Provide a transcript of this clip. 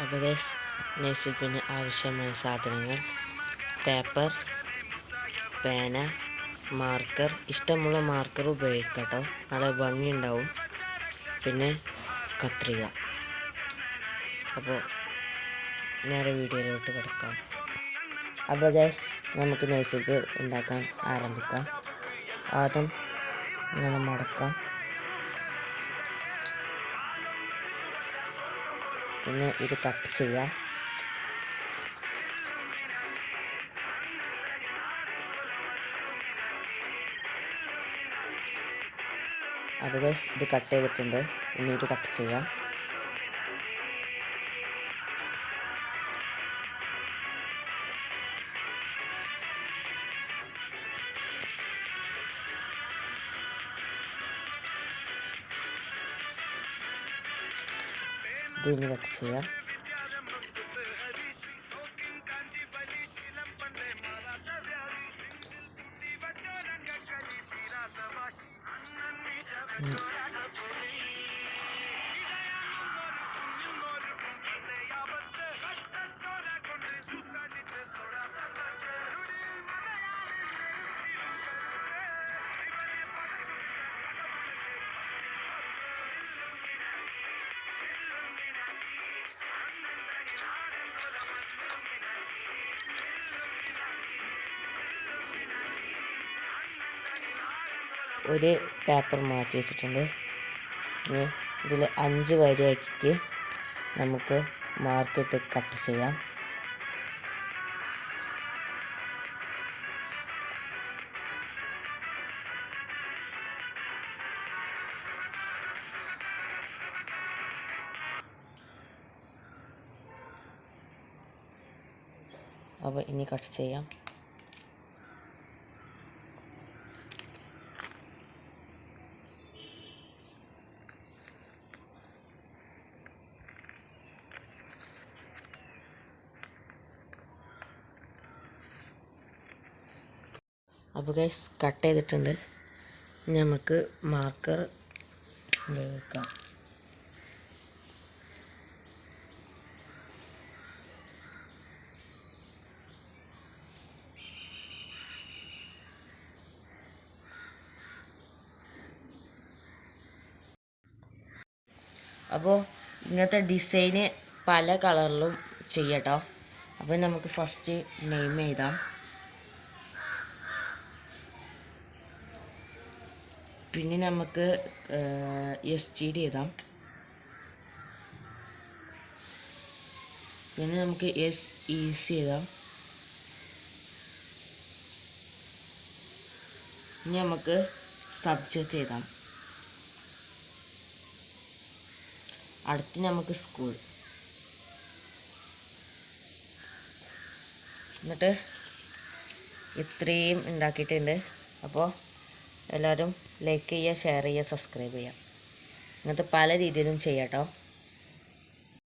അപ്പോൾ ഗൈസ് നഴ്സിപ്പിന് ആവശ്യമായ സാധനങ്ങൾ പേപ്പർ പേന മാർക്കർ ഇഷ്ടമുള്ള മാർക്കർ ഉപയോഗിക്കട്ടോ. കേട്ടോ നല്ല ഭംഗിയുണ്ടാവും. പിന്നെ കത്രിക. അപ്പോൾ നേരെ വീഡിയോയിലോട്ട് കിടക്കാം. അപ്പോൾ ഗൈസ് നമുക്ക് നഴ്സിപ്പ് ഉണ്ടാക്കാൻ ആരംഭിക്കാം. ആദ്യം ഇങ്ങനെ മടക്കാം. പിന്നെ ഇത് കട്ട് ചെയ്യാം. ഗൈസ് ഇത് കട്ട് ചെയ്തിട്ടുണ്ട്. ഇനി ഇത് കട്ട് ചെയ്യാം. ഇത് ഇനി കട്ട് ചെയ്യാം ഒരു പേപ്പർ മാറ്റി വെച്ചിട്ടുണ്ട്. ഇനി ഇതിൽ അഞ്ച് വരിയാക്കിയിട്ട് നമുക്ക് മാർക്കിട്ട് കട്ട് ചെയ്യാം. അപ്പോൾ ഇനി കട്ട് ചെയ്യാം. അപ്പോൾ ഗൈസ് കട്ട് ചെയ്തിട്ടുണ്ട്. നമുക്ക് മാർക്കർ ഉപയോഗിക്കാം. അപ്പോൾ ഇങ്ങനത്തെ ഡിസൈന് പല കളറിലും ചെയ്യട്ടോ അപ്പോൾ നമുക്ക് ഫസ്റ്റ് നെയിം എഴുതാം. പിന്നെ നമുക്ക് എസ് ടി ഡി എഴുതാം. പിന്നെ നമുക്ക് എസ് ഇ സി എഴുതാം. ഇനി നമുക്ക് സബ്ജക്റ്റ് എഴുതാം. അടുത്ത് നമുക്ക് സ്കൂൾ എന്നിട്ട് ഇത്രയും ഉണ്ടാക്കിയിട്ടുണ്ട്. അപ്പോൾ എല്ലാവരും ലൈക്ക് ചെയ്യുക ഷെയർ ചെയ്യുക സബ്സ്ക്രൈബ് ചെയ്യുക. ഇങ്ങനത്തെ പല രീതിയിലും ചെയ്യാം കേട്ടോ